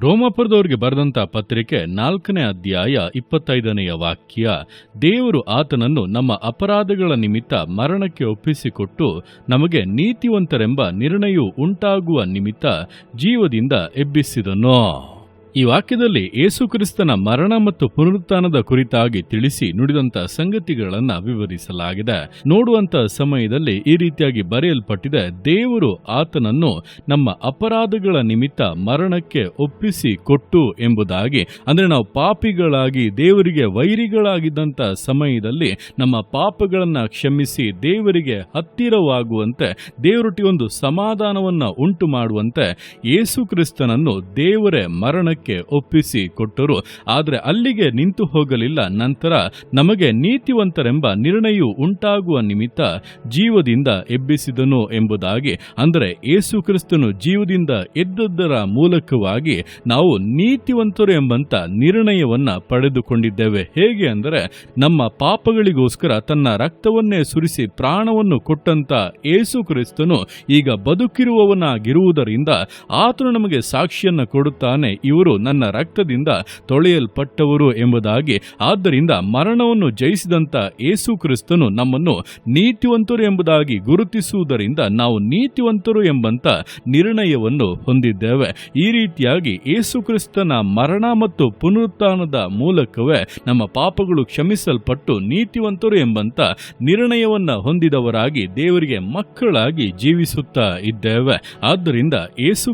ರೋಮಾಪುರದವರಿಗೆ ಬರೆದಂತ ಪತ್ರಿಕೆ ನಾಲ್ಕನೇ ಅಧ್ಯಾಯ ಇಪ್ಪತ್ತೈದನೆಯ ವಾಕ್ಯ, ದೇವರು ಆತನನ್ನು ನಮ್ಮ ಅಪರಾಧಗಳ ನಿಮಿತ್ತ ಮರಣಕ್ಕೆ ಒಪ್ಪಿಸಿಕೊಟ್ಟು ನಮಗೆ ನೀತಿವಂತರೆಂಬ ನಿರ್ಣಯವು ಉಂಟಾಗುವ ನಿಮಿತ್ತ ಜೀವದಿಂದ ಎಬ್ಬಿಸಿದನು. ಈ ವಾಕ್ಯದಲ್ಲಿ ಯೇಸುಕ್ರಿಸ್ತನ ಮರಣ ಮತ್ತು ಪುನರುತ್ಥಾನದ ಕುರಿತಾಗಿ ತಿಳಿಸಿ ನುಡಿದಂತ ಸಂಗತಿಗಳನ್ನು ವಿವರಿಸಲಾಗಿದೆ. ನೋಡುವಂತ ಸಮಯದಲ್ಲಿ ಈ ರೀತಿಯಾಗಿ ಬರೆಯಲ್ಪಟ್ಟಿದೆ, ದೇವರು ಆತನನ್ನು ನಮ್ಮ ಅಪರಾಧಗಳ ನಿಮಿತ್ತ ಮರಣಕ್ಕೆ ಒಪ್ಪಿಸಿ ಕೊಟ್ಟು ಎಂಬುದಾಗಿ. ಅಂದರೆ ನಾವು ಪಾಪಿಗಳಾಗಿ, ದೇವರಿಗೆ ವೈರಿಗಳಾಗಿದ್ದಂತ ಸಮಯದಲ್ಲಿ ನಮ್ಮ ಪಾಪಗಳನ್ನು ಕ್ಷಮಿಸಿ ದೇವರಿಗೆ ಹತ್ತಿರವಾಗುವಂತೆ ದೇವರೊಟ್ಟಿಗೆ ಒಂದು ಸಮಾಧಾನವನ್ನ ಉಂಟು ಮಾಡುವಂತೆ ಯೇಸುಕ್ರಿಸ್ತನನ್ನು ದೇವರೇ ಮರಣಕ್ಕೆ ಒಪ್ಪಿಸಿ ಕೊಟ್ಟರು. ಆದರೆ ಅಲ್ಲಿಗೆ ನಿಂತು ಹೋಗಲಿಲ್ಲ. ನಂತರ ನಮಗೆ ನೀತಿವಂತರೆಂಬ ನಿರ್ಣಯ ಉಂಟಾಗುವ ನಿಮಿತ್ತ ಜೀವದಿಂದ ಎಬ್ಬಿಸಿದನು ಎಂಬುದಾಗಿ, ಅಂದರೆ ಯೇಸು ಕ್ರಿಸ್ತನು ಜೀವದಿಂದ ಎದ್ದದ್ದರ ಮೂಲಕವಾಗಿ ನಾವು ನೀತಿವಂತರು ಎಂಬಂತ ನಿರ್ಣಯವನ್ನ ಪಡೆದುಕೊಂಡಿದ್ದೇವೆ. ಹೇಗೆ ಅಂದರೆ, ನಮ್ಮ ಪಾಪಗಳಿಗೋಸ್ಕರ ತನ್ನ ರಕ್ತವನ್ನೇ ಸುರಿಸಿ ಪ್ರಾಣವನ್ನು ಕೊಟ್ಟಂತ ಯೇಸು ಕ್ರಿಸ್ತನು ಈಗ ಬದುಕಿರುವವನಾಗಿರುವುದರಿಂದ ಆತನು ನಮಗೆ ಸಾಕ್ಷಿಯನ್ನ ಕೊಡುತ್ತಾನೆ. ಇವರು ನನ್ನ ರಕ್ತದಿಂದ ತೊಳೆಯಲ್ಪಟ್ಟವರು ಎಂಬುದಾಗಿ, ಆದ್ದರಿಂದ ಮರಣವನ್ನು ಜಯಿಸಿದಂತ ಯೇಸು ಕ್ರಿಸ್ತನು ನಮ್ಮನ್ನು ನೀತಿವಂತರು ಎಂಬುದಾಗಿ ಗುರುತಿಸುವುದರಿಂದ ನಾವು ನೀತಿವಂತರು ಎಂಬಂತ ನಿರ್ಣಯವನ್ನು ಹೊಂದಿದ್ದೇವೆ. ಈ ರೀತಿಯಾಗಿ ಯೇಸು ಕ್ರಿಸ್ತನ ಮರಣ ಮತ್ತು ಪುನರುತ್ಥಾನದ ಮೂಲಕವೇ ನಮ್ಮ ಪಾಪಗಳು ಕ್ಷಮಿಸಲ್ಪಟ್ಟು ನೀತಿವಂತರು ಎಂಬಂತ ನಿರ್ಣಯವನ್ನು ಹೊಂದಿದವರಾಗಿ ದೇವರಿಗೆ ಮಕ್ಕಳಾಗಿ ಜೀವಿಸುತ್ತಾ ಇದ್ದೇವೆ. ಆದ್ದರಿಂದ ಯೇಸು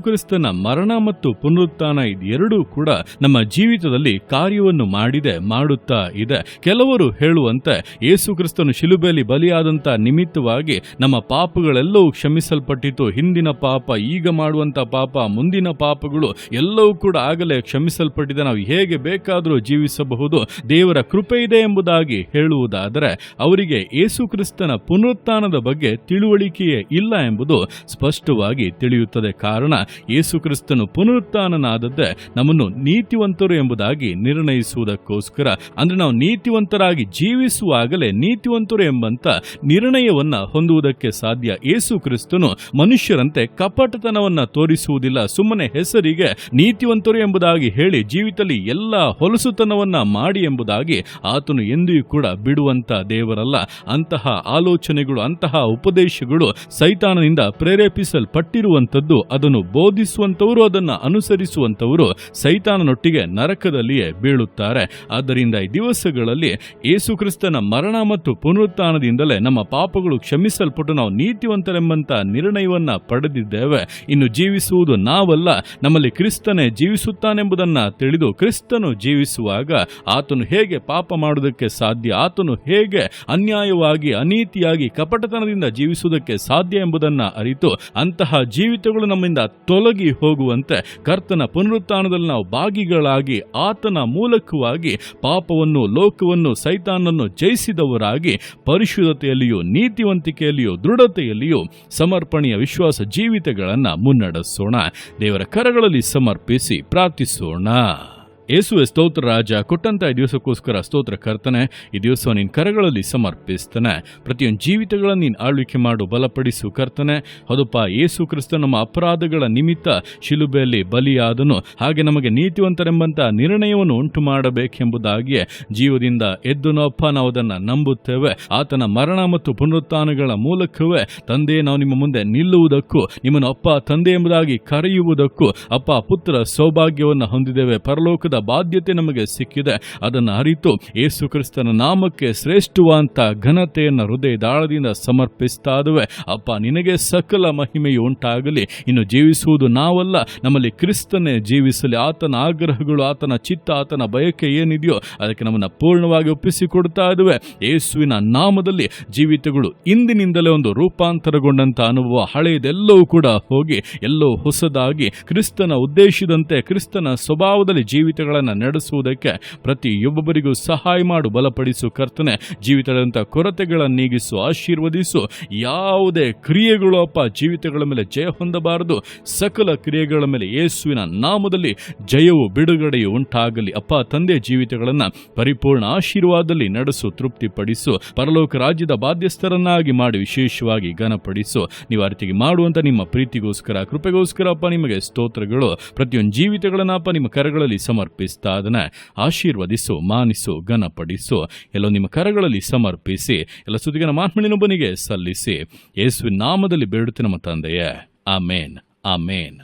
ಮರಣ ಮತ್ತು ಪುನರುತ್ಥಾನ ಇದೆರಡೂ ಕೂಡ ನಮ್ಮ ಜೀವಿತದಲ್ಲಿ ಕಾರ್ಯವನ್ನು ಮಾಡಿದೆ, ಮಾಡುತ್ತಾ ಇದೆ. ಕೆಲವರು ಹೇಳುವಂತೆ ಯೇಸು ಕ್ರಿಸ್ತನು ಶಿಲುಬೆಯಲ್ಲಿ ಬಲಿಯಾದಂಥ ನಿಮಿತ್ತವಾಗಿ ನಮ್ಮ ಪಾಪಗಳೆಲ್ಲವೂ ಕ್ಷಮಿಸಲ್ಪಟ್ಟಿತು. ಹಿಂದಿನ ಪಾಪ, ಈಗ ಮಾಡುವಂಥ ಪಾಪ, ಮುಂದಿನ ಪಾಪಗಳು ಎಲ್ಲವೂ ಕೂಡ ಆಗಲೇ ಕ್ಷಮಿಸಲ್ಪಟ್ಟಿದೆ. ನಾವು ಹೇಗೆ ಬೇಕಾದರೂ ಜೀವಿಸಬಹುದು. ದೇವರ ಕೃಪೆ ಇದೆ ಎಂಬುದಾಗಿ ಹೇಳುವುದಾದರೆ, ಅವರಿಗೆ ಯೇಸು ಕ್ರಿಸ್ತನ ಪುನರುತ್ಥಾನದ ಬಗ್ಗೆ ತಿಳುವಳಿಕೆಯೇ ಇಲ್ಲ ಎಂಬುದು ಸ್ಪಷ್ಟವಾಗಿ ತಿಳಿಯುತ್ತದೆ. ಕಾರಣ, ಯೇಸು ಕ್ರಿಸ್ತನು ಪುನರುತ್ಥಾನನಾದದ್ದೇ ನಮ್ಮನ್ನು ನೀತಿವಂತರು ಎಂಬುದಾಗಿ ನಿರ್ಣಯಿಸುವುದಕ್ಕೋಸ್ಕರ, ಅಂದ್ರೆ ನಾವು ನೀತಿವಂತರಾಗಿ ಜೀವಿಸುವಾಗಲೇ ನೀತಿವಂತರು ಎಂಬಂತ ನಿರ್ಣಯವನ್ನ ಹೊಂದುವುದಕ್ಕೆ ಸಾಧ್ಯ ಯೇಸು ಕ್ರಿಸ್ತನು ಮನುಷ್ಯರಂತೆ ಕಪಟತನವನ್ನ ತೋರಿಸುವುದಿಲ್ಲ. ಸುಮ್ಮನೆ ಹೆಸರಿಗೆ ನೀತಿವಂತರು ಎಂಬುದಾಗಿ ಹೇಳಿ ಜೀವಿತದಲ್ಲಿ ಎಲ್ಲ ಹೊಲಸುತನವನ್ನ ಮಾಡಿ ಎಂಬುದಾಗಿ ಆತನು ಎಂದಿಯೂ ಕೂಡ ಬಿಡುವಂತ ದೇವರಲ್ಲ. ಅಂತಹ ಆಲೋಚನೆಗಳು, ಅಂತಹ ಉಪದೇಶಗಳು ಸೈತಾನನಿಂದ ಪ್ರೇರೇಪಿಸಲ್ಪಟ್ಟಿರುವಂಥದ್ದು, ಅದನ್ನು ಬೋಧಿಸುವಂತವರು ಅದನ್ನು ಅನುಸರಿಸುವಂತವರು ಸೈತಾನನೊಟ್ಟಿಗೆ ನರಕದಲ್ಲಿಯೇ ಬೀಳುತ್ತಾರೆ. ಆದ್ದರಿಂದ ಈ ದಿವಸಗಳಲ್ಲಿ ಯೇಸುಕ್ರಿಸ್ತನ ಮರಣ ಮತ್ತು ಪುನರುತ್ಥಾನದಿಂದಲೇ ನಮ್ಮ ಪಾಪಗಳು ಕ್ಷಮಿಸಲ್ಪಟ್ಟು ನಾವು ನೀತಿವಂತರೆಂಬಂತ ನಿರ್ಣಯವನ್ನ ಪಡೆದಿದ್ದೇವೆ. ಇನ್ನು ಜೀವಿಸುವುದು ನಾವಲ್ಲ, ನಮ್ಮಲ್ಲಿ ಕ್ರಿಸ್ತನೇ ಜೀವಿಸುತ್ತಾನೆಂಬುದನ್ನು ತಿಳಿದು ಕ್ರಿಸ್ತನು ಜೀವಿಸುವಾಗ ಆತನು ಹೇಗೆ ಪಾಪ ಮಾಡುವುದಕ್ಕೆ ಸಾಧ್ಯ, ಆತನು ಹೇಗೆ ಅನ್ಯಾಯವಾಗಿ, ಅನೀತಿಯಾಗಿ ಕಪಟತನದಿಂದ ಜೀವಿಸುವುದಕ್ಕೆ ಸಾಧ್ಯ ಎಂಬುದನ್ನ ಅರಿತು ಅಂತಹ ಜೀವಿತಗಳು ನಮ್ಮಿಂದ ತೊಲಗಿ ಹೋಗುವಂತೆ ಕರ್ತನ ನಾವು ಭಾಗಿಗಳಾಗಿ ಆತನ ಮೂಲಕವಾಗಿ ಪಾಪವನ್ನು, ಲೋಕವನ್ನು, ಸೈತಾನನ್ನು ಜಯಿಸಿದವರಾಗಿ ಪರಿಶುದ್ಧತೆಯಲ್ಲಿಯೂ, ನೀತಿವಂತಿಕೆಯಲ್ಲಿಯೂ, ದೃಢತೆಯಲ್ಲಿಯೂ ಸಮರ್ಪಣೆಯ ವಿಶ್ವಾಸ ಜೀವಿತಗಳನ್ನು ಮುನ್ನಡೆಸೋಣ. ದೇವರ ಕರಗಳಲ್ಲಿ ಸಮರ್ಪಿಸಿ ಪ್ರಾರ್ಥಿಸೋಣ. ಯೇಸುವೆ ಸ್ತೋತ್ರ ರಾಜ, ಕೊಟ್ಟಂತ ಈ ದಿವಸಕ್ಕೋಸ್ಕರ ಸ್ತೋತ್ರ ಕರ್ತನೆ, ಈ ದಿವಸ ನಿನ್ನ ಕರಗಳಲ್ಲಿ ಸಮರ್ಪಿಸ್ತಾನೆ. ಪ್ರತಿಯೊಂದು ಜೀವಿತಗಳನ್ನು ನೀನು ಆಳ್ವಿಕೆ ಮಾಡು, ಬಲಪಡಿಸು ಕರ್ತನೆ. ಹೌದಪ್ಪ, ಏಸು ಕ್ರಿಸ್ತ ನಮ್ಮ ಅಪರಾಧಗಳ ನಿಮಿತ್ತ ಶಿಲುಬೆಯಲ್ಲಿ ಬಲಿಯಾದನು. ಹಾಗೆ ನಮಗೆ ನೀತಿವಂತರೆಂಬಂತ ನಿರ್ಣಯವನ್ನು ಉಂಟು ಮಾಡಬೇಕೆಂಬುದಾಗಿಯೇ ಜೀವದಿಂದ ಎದ್ದು ನೋಪ್ಪ ನಾವು ಅದನ್ನು ನಂಬುತ್ತೇವೆ. ಆತನ ಮರಣ ಮತ್ತು ಪುನರುತ್ಥಾನಗಳ ಮೂಲಕವೇ ತಂದೆ ನಾವು ನಿಮ್ಮ ಮುಂದೆ ನಿಲ್ಲುವುದಕ್ಕೂ, ನಿಮ್ಮನ್ನು ಅಪ್ಪ, ತಂದೆ ಎಂಬುದಾಗಿ ಕರೆಯುವುದಕ್ಕೂ, ಅಪ್ಪ, ಪುತ್ರ ಸೌಭಾಗ್ಯವನ್ನು ಹೊಂದಿದ್ದೇವೆ. ಪರಲೋಕದ ಬಾಧ್ಯತೆ ನಮಗೆ ಸಿಕ್ಕಿದೆ. ಅದನ್ನು ಅರಿತು ಯೇಸು ಕ್ರಿಸ್ತನ ನಾಮಕ್ಕೆ ಶ್ರೇಷ್ಠವಾದಂಥ ಘನತೆಯನ್ನು ಹೃದಯದಾಳದಿಂದ ಸಮರ್ಪಿಸ್ತಾದುವೆ. ಅಪ್ಪ, ನಿನಗೆ ಸಕಲ ಮಹಿಮೆಯು ಉಂಟಾಗಲಿ. ಇನ್ನು ಜೀವಿಸುವುದು ನಾವಲ್ಲ. ನಮ್ಮಲ್ಲಿ ಕ್ರಿಸ್ತನೇ ಜೀವಿಸಲಿ. ಆತನ ಆಗ್ರಹಗಳು, ಆತನ ಚಿತ್ತ, ಆತನ ಬಯಕೆ ಏನಿದೆಯೋ ಅದಕ್ಕೆ ನಮ್ಮನ್ನು ಪೂರ್ಣವಾಗಿ ಒಪ್ಪಿಸಿಕೊಡ್ತಾ ಇದುವೆ ಯೇಸುವಿನ ನಾಮದಲ್ಲಿ ಜೀವಿತಗಳು ಇಂದಿನಿಂದಲೇ ಒಂದು ರೂಪಾಂತರಗೊಂಡಂಥ ಅನುಭವ, ಹಳೆಯದೆಲ್ಲವೂ ಕೂಡ ಹೋಗಿ ಎಲ್ಲೋ ಹೊಸದಾಗಿ, ಕ್ರಿಸ್ತನ ಉದ್ದೇಶದಂತೆ, ಕ್ರಿಸ್ತನ ಸ್ವಭಾವದಲ್ಲಿ ಜೀವಿತಗಳನ್ನು ಜೀವಿತಗಳನ್ನು ನಡೆಸುವುದಕ್ಕೆ ಪ್ರತಿಯೊಬ್ಬೊಬ್ಬರಿಗೂ ಸಹಾಯ ಮಾಡು, ಬಲಪಡಿಸು ಕರ್ತನೆ. ಜೀವಿತದಂಥ ಕೊರತೆಗಳನ್ನು ನೀಗಿಸು, ಆಶೀರ್ವದಿಸು. ಯಾವುದೇ ಕ್ರಿಯೆಗಳು ಅಪ್ಪ, ಜೀವಿತಗಳ ಮೇಲೆ ಜಯ ಹೊಂದಬಾರದು. ಸಕಲ ಕ್ರಿಯೆಗಳ ಮೇಲೆ ಯೇಸುವಿನ ನಾಮದಲ್ಲಿ ಜಯವು, ಬಿಡುಗಡೆಯು ಉಂಟಾಗಲಿ. ಅಪ್ಪ, ತಂದೆ ಜೀವಿತಗಳನ್ನು ಪರಿಪೂರ್ಣ ಆಶೀರ್ವಾದದಲ್ಲಿ ನಡೆಸು, ತೃಪ್ತಿಪಡಿಸು. ಪರಲೋಕ ರಾಜ್ಯದ ಬಾಧ್ಯಸ್ಥರನ್ನಾಗಿ ಮಾಡಿ, ವಿಶೇಷವಾಗಿ ಘನಪಡಿಸು. ನೀವು ಅರ್ಥಿಗೆ ಮಾಡುವಂತ ನಿಮ್ಮ ಪ್ರೀತಿಗೋಸ್ಕರ, ಕೃಪೆಗೋಸ್ಕರ ಅಪ್ಪ, ನಿಮಗೆ ಸ್ತೋತ್ರಗಳು. ಪ್ರತಿಯೊಂದು ಜೀವಿತಗಳನ್ನ ಅಪ್ಪ, ನಿಮ್ಮ ಕರಗಳಲ್ಲಿ ಸಮರ್ಪಿಸ್ತಾ ಅದನ್ನ ಆಶೀರ್ವದಿಸು, ಮಾನಿಸು, ಘನಪಡಿಸು. ಎಲ್ಲ ನಿಮ್ಮ ಕರಗಳಲ್ಲಿ ಸಮರ್ಪಿಸಿ, ಎಲ್ಲ ಸುದ್ದಿಗನ ಮಾತ್ಮಳಿನೊಬ್ಬನಿಗೆ ಸಲ್ಲಿಸಿ. ಯೇಸುವಿನ ನಾಮದಲ್ಲಿ ಬೇಡುತ್ತೆ ನಮ್ಮ ತಂದೆಯೇ. ಆಮೇನ್. ಆಮೇನ್.